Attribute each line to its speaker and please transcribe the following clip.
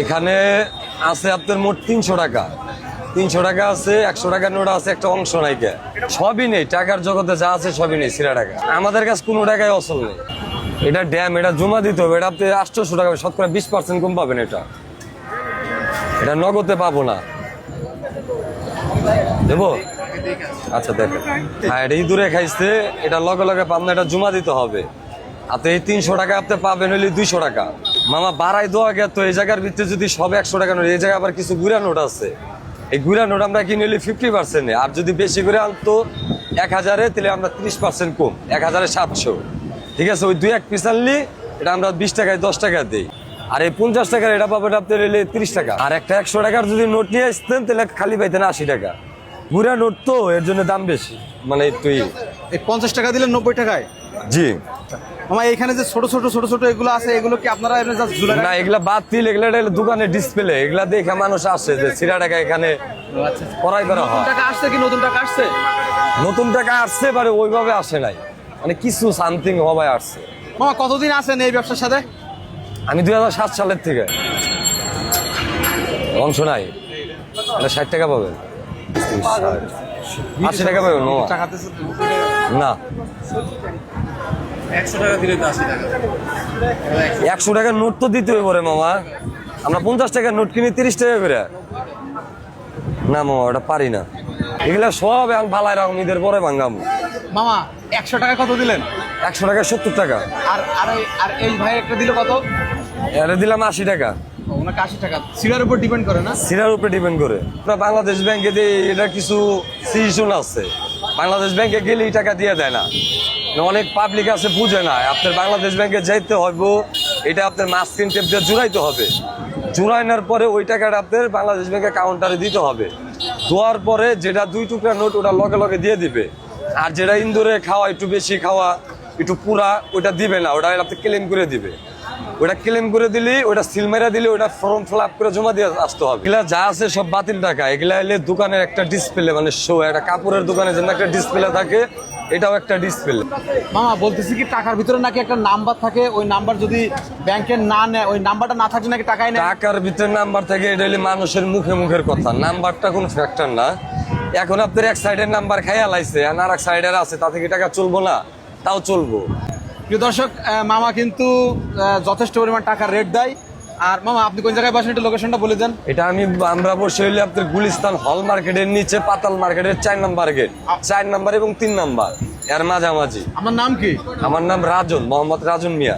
Speaker 1: এখানে আছে আপনার মোট তিনশো টাকা। তিনশো টাকা আছে, একশো টাকার নোট আছে, একটা অংশ নাইকে সবই নেই, টাকার জগতে যা আছে সবই নেই, সিরা টাকা। আমাদের কাছে কোনো টাকায় অসল নেই। এটা ড্যাম, এটা জমা দিতে হবে, এটা আপনি আটশোশো টাকা শতকরা বিশ পার্সেন্ট কম পাবেন এটা। এটা নগদে পাবো না। দেবো? আচ্ছা দেখেন। হ্যাঁ এটা ইঁদুরে খাইছে, এটা লগে লগে পাবনা, এটা জমা দিতে হবে। আপনি এই তিনশো টাকা আপনি পাবেন হইলে দুইশো টাকা। মামা বাড়াই দেওয়া গে তো এই জায়গার ভিতরে যদি সব একশো টাকা নোট এই জায়গায় আবার কিছু গুড়া নোট আছে। এই গুড়া নোট আমরা কিনে নিলে ফিফটি পার্সেন্ট আর যদি বেশি করে আনতো এক হাজারে তাহলে আমরা ত্রিশ পার্সেন্ট কম এক হাজারে সাতশো। ঠিক আছে ওই দুই এক পিস আনলি এটা আমরা বিশ টাকায় দশ টাকা দিই। আর এই পঞ্চাশ টাকার এটা পাবেন আপনার এলে তিরিশ টাকা। আর একটা একশো টাকার যদি নোট নিয়ে আসতেন তাহলে খালি পাইতেন আশি টাকা। গুড়া নোট তো এর জন্য দাম বেশি। মানে একটু
Speaker 2: এই পঞ্চাশ টাকা দিলে নব্বই টাকায়?
Speaker 1: জি।
Speaker 2: আমার এখানে যে ছোট ছোট ছোট ছোট এগুলো আছে এগুলো কি আপনারা এমনি জাস্ট ঝুলে
Speaker 1: না এগুলা বাদ দিলে এগুলা দোকানে ডিসপ্লে এগুলা দেখে মানুষ আসে যে সিরা টাকা এখানে করাই করা হয়।
Speaker 2: টাকা আসছে কি নতুন টাকা আসছে?
Speaker 1: নতুন টাকা আসছে এবারে ওইভাবে আসে নাই। মানে কিছু সামথিং হবাই আসছে।
Speaker 2: মামা কতদিন আছেন এই ব্যবসার সাথে?
Speaker 1: আমি দুই হাজার সাত সালের থেকে। অংশ নাই। এটা ষাট টাকা পাবেন। আশি টাকা পাবেন মামা। না।
Speaker 3: একশো টাকা দিলে তো আশি টাকা।
Speaker 1: একশো টাকার নোট তো দিতে হবে মামা। আমরা পঞ্চাশ টাকার নোট কিনি তিরিশ টাকা করে। না মামা ওটা পারি না। এগুলা সব এখন ভালাই রকম ঈদের পরে ভাঙ্গাম
Speaker 2: মামা একশো টাকা কত দিলেন?
Speaker 1: একশো টাকা সত্তর টাকা।
Speaker 2: আর আর এই- আর এই ভাই একটা দিল কত?
Speaker 1: এটা দিলাম আশি টাকা।
Speaker 2: ওনাকে আশি টাকা। সিরার উপর ডিপেন্ড করে না?
Speaker 1: সিরার উপরে ডিপেন্ড করে। বাংলাদেশ ব্যাংকে দিয়ে এটা কিছু সিচুয়েশন আছে। বাংলাদেশ ব্যাংকে গেলে এই টাকা দিয়ে দেয় না। অনেক পাবলিক আছে, বুঝে না। আপনার বাংলাদেশ ব্যাংকে যাইতে হবে এটা আপনার মাস্কিন টেপ দিয়ে জুড়াইতে হবে। জুড়াইনার পরে ওই টাকাটা আপনার বাংলাদেশ ব্যাংকে কাউন্টারে দিতে হবে। দেওয়ার পরে যেটা দুই টুকরা নোট, ওটা লগে লগে দিয়ে দিবে। আর যেটা ইন্দোরে খাওয়া একটু বেশি খাওয়া, একটু পুরা, ওটা দিবে না, ওটা আপনি ক্লেম করে দিবে। ওটা ক্লেম করে দিলি, ওটা সিল মেরা দিলে, ওটা ফর্ম ফিল আপ করে জমা দিয়ে আসতে হবে। এগুলা যা আছে সব বাতিল টাকা। এগুলা এলে দোকানের একটা ডিসপ্লে মানে শো একটা কাপড়ের দোকানে যেন একটা ডিসপ্লে থাকে এটাও একটা ডিসপ্লে
Speaker 2: মামা বলতেছি কি টাকার ভিতরে নাকি একটা নাম্বার থাকে? ওই নাম্বার যদি ব্যাংকের না নেয় ওই নাম্বারটা না থাকলে নাকি টাকাই নেয়?
Speaker 1: টাকার ভিতরে নাম্বার থাকে এটা হলে মানুষের মুখে মুখের কথা। নাম্বারটা কোনো ফ্যাক্টর না। এখন আপনার এক সাইডের নাম্বার খাইয়া লাইছে আর এক সাইডের আছে তা থেকে টাকা চলবো না? তাও চলবো।
Speaker 2: প্রিয় দর্শক মামা কিন্তু যথেষ্ট পরিমাণ টাকার রেট দেয়। আর মামা আপনি কোন জায়গায় বসেন একটু লোকেশনটা বলে দেন।
Speaker 1: এটা আমি আমরা বসে হইলে আপনার গুলিস্তান হল মার্কেটের নিচে পাতাল মার্কেটের চার নাম্বার গেট চার নাম্বার এবং তিন নাম্বার এর মাঝামাঝি।
Speaker 2: আমার নাম কি?
Speaker 1: আমার নাম রাজন মোহাম্মদ রাজন মিয়া।